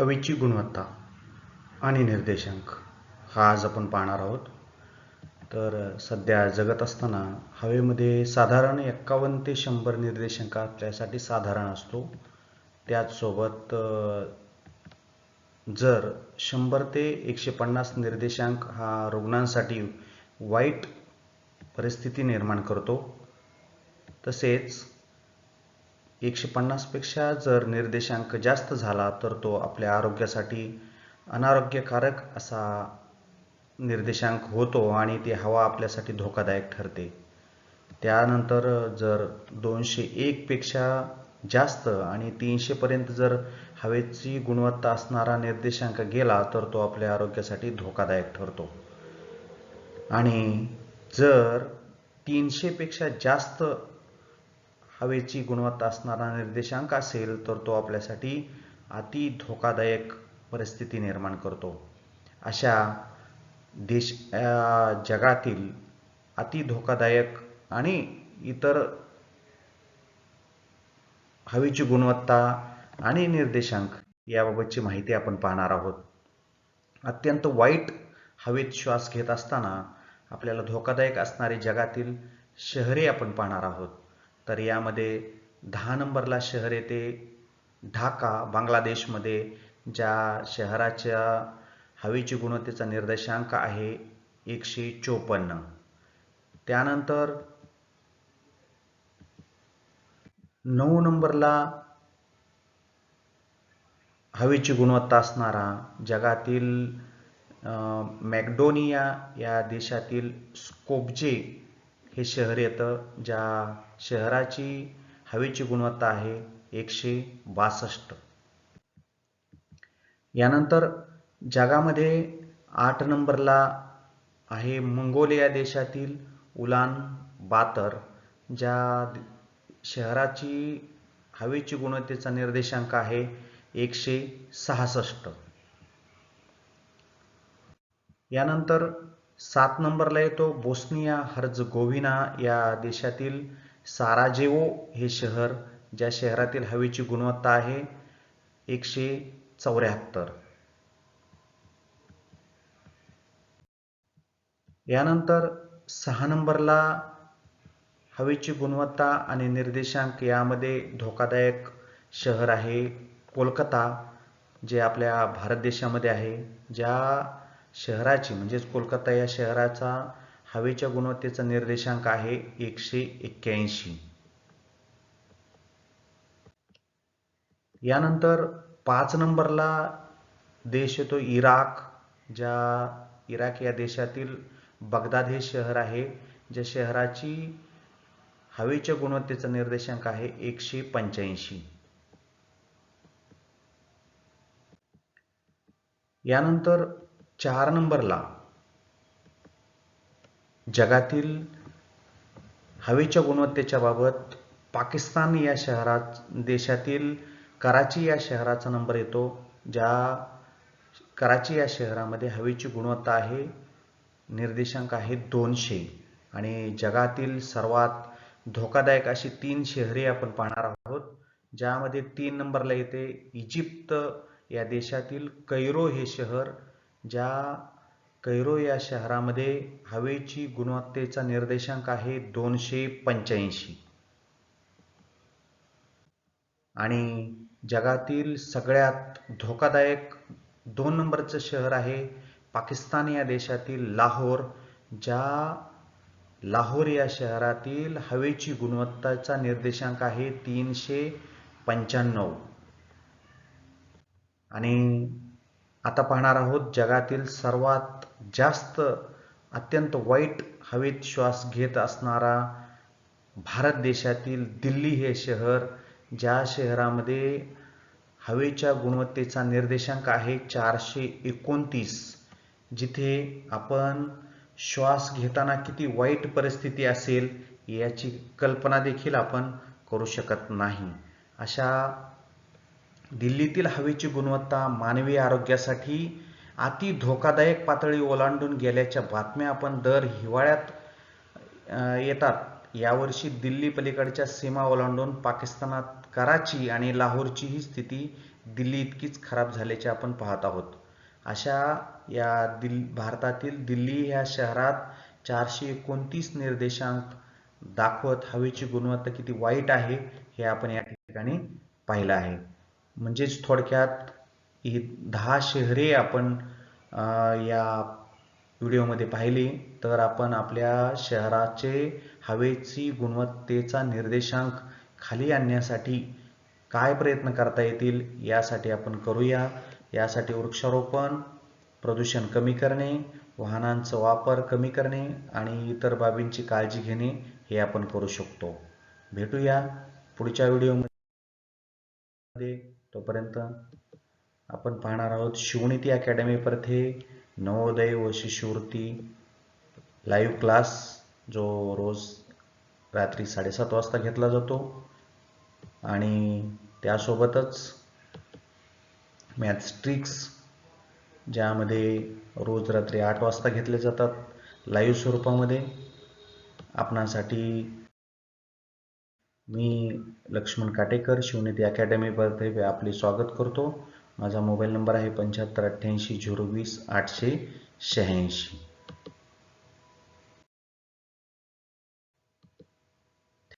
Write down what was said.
हवेची गुणवत्ता आणि निर्देशांक. हा आज आपण पाहणार आहोत. तर सध्या जगत असताना हवेमध्ये साधारण एक्कावन्न ते शंभर निर्देशांक आपल्यासाठी साधारण असतो. त्याचसोबत जर शंभर ते एकशे पन्नास निर्देशांक हा रुग्णांसाठी वाईट परिस्थिती निर्माण करतो तसेच एकशे पन्नासपेक्षा जर निर्देशांक जास्त झाला तर तो आपल्या आरोग्यासाठी अनारोग्यकारक असा निर्देशांक होतो आणि ती हवा आपल्यासाठी धोकादायक ठरते. त्यानंतर जर दोनशे एकपेक्षा जास्त आणि तीनशेपर्यंत जर हवेची गुणवत्ता असणारा निर्देशांक गेला तर तो आपल्या आरोग्यासाठी धोकादायक ठरतो. आणि जर तीनशेपेक्षा जास्त हवेची गुणवत्ता असणारा निर्देशांक असेल तर तो आपल्यासाठी अति धोकादायक परिस्थिती निर्माण करतो. अशा देश जगातील अति धोकादायक आणि इतर हवेची गुणवत्ता आणि निर्देशांक याबाबतची माहिती आपण पाहणार आहोत. अत्यंत वाईट हवेत श्वास घेत असताना आपल्याला धोकादायक असणारे जगातील शहरे आपण पाहणार आहोत. तर यामध्ये दहा नंबरला शहर येते. ढाका बांगलादेशमध्ये ज्या शहराच्या हवेची गुणवत्तेचा निर्देशांक आहे एकशे चोपन्न. त्यानंतर नऊ नंबरला हवेची गुणवत्ता असणारा जगातील अं, मॅकडोनिया या देशातील स्कोपजे हे शहर येतं ज्या शहराची हवेची गुणवत्ता आहे एकशे बासष्ट. यानंतर जगामध्ये आठ नंबरला आहे मंगोलिया देशातील उलान बातर ज्या शहराची हवेची गुणवत्तेचा निर्देशांक आहे एकशे सहासष्ट. यानंतर सात नंबरला येतो बोस्निया हर्जगोविना या देशातील साराजेवो हे शहर ज्या शहरातील हवेची गुणवत्ता आहे एकशे चौऱ्याहत्तर. यानंतर सहा नंबरला हवेची गुणवत्ता आणि निर्देशांक यामध्ये धोकादायक शहर आहे कोलकाता जे आपल्या भारत देशामध्ये आहे ज्या शहराची म्हणजेच कोलकाता या शहराचा हवेच्या गुणवत्तेचा निर्देशांक आहे एकशे एक्क्याऐंशी. यानंतर पाच नंबरला देश येतो इराक ज्या इराक या देशातील बगदाद हे शहर आहे ज्या शहराची हवेच्या गुणवत्तेचा निर्देशांक आहे एकशे पंच्याऐंशी. यानंतर चार नंबरला जगातील हवेच्या गुणवत्तेच्या बाबत पाकिस्तान या शहरात देशातील कराची या शहराचा नंबर येतो ज्या कराची या शहरामध्ये हवेची गुणवत्ता आहे निर्देशांक आहे दोनशे. आणि जगातील सर्वात धोकादायक अशी तीन शहरे आपण पाहणार आहोत ज्यामध्ये तीन नंबरला येते इजिप्त या देशातील कैरो हे शहर ज्या कैरो या शहरामध्ये हवेची गुणवत्तेचा निर्देशांक आहे दोनशे पंच्याऐंशी. आणि जगातील सगळ्यात धोकादायक दोन नंबरचं शहर आहे पाकिस्तान या देशातील लाहोर ज्या लाहोर या शहरातील हवेची गुणवत्ताचा निर्देशांक आहे तीनशे पंच्याण्णव. आणि आता पाहणार आहोत जगातील सर्वात जास्त अत्यंत वाईट हवेत श्वास घेत असणारा भारत देशातील दिल्ली हे शहर ज्या शहरामध्ये हवेच्या गुणवत्तेचा निर्देशांक आहे चारशे एकोणतीस जिथे आपण श्वास घेताना किती वाईट परिस्थिती असेल याची कल्पना देखील आपण करू शकत नाही. अशा दिल्लीतील हवेची गुणवत्ता मानवी आरोग्यासाठी अति धोकादायक पातळी ओलांडून गेल्याच्या बातम्या आपण दर हिवाळ्यात येतात. यावर्षी दिल्ली पलीकडच्या सीमा ओलांडून पाकिस्तानात कराची आणि लाहोरची ही स्थिती दिल्ली इतकीच खराब झाल्याचे आपण पाहत आहोत. अशा या दिल भारतातील दिल्ली ह्या शहरात चारशे एकोणतीस निर्देशांक दाखवत हवेची गुणवत्ता किती वाईट आहे हे आपण या ठिकाणी पाहिलं आहे. म्हणजेच थोडक्यात ही दहा शहरे आपण या व्हिडिओमध्ये पाहिली. तर आपण आपल्या शहराचे हवेची गुणवत्तेचा निर्देशांक खाली आणण्यासाठी काय प्रयत्न करता येतील यासाठी आपण करूया. यासाठी वृक्षारोपण प्रदूषण कमी करणे वाहनांचा वापर कमी करणे आणि इतर बाबींची काळजी घेणे हे आपण करू शकतो. भेटूया पुढच्या व्हिडिओमध्ये. तोपर्यंत आपण पाहणार आहोत शिवनीती अकॅडमी परथे नवोदय व शिष्यवृत्ती लाईव्ह क्लास जो रोज रात्री साडेसात वाजता घेतला जातो. आणि त्यासोबतच मॅथ्स ट्रिक्स ज्यामध्ये रोज रात्री आठ वाजता घेतले जातात. लाईव्ह स्वरूपामध्ये. आपणासाठी मी लक्ष्मण काटेकर शिवनेती अकॅडमीतर्फे आपले स्वागत करतो. माझा मोबाईल नंबर आहे पंच्याहत्तर अठ्ठ्याऐंशी झिरो वीस आठशे शहाऐंशी.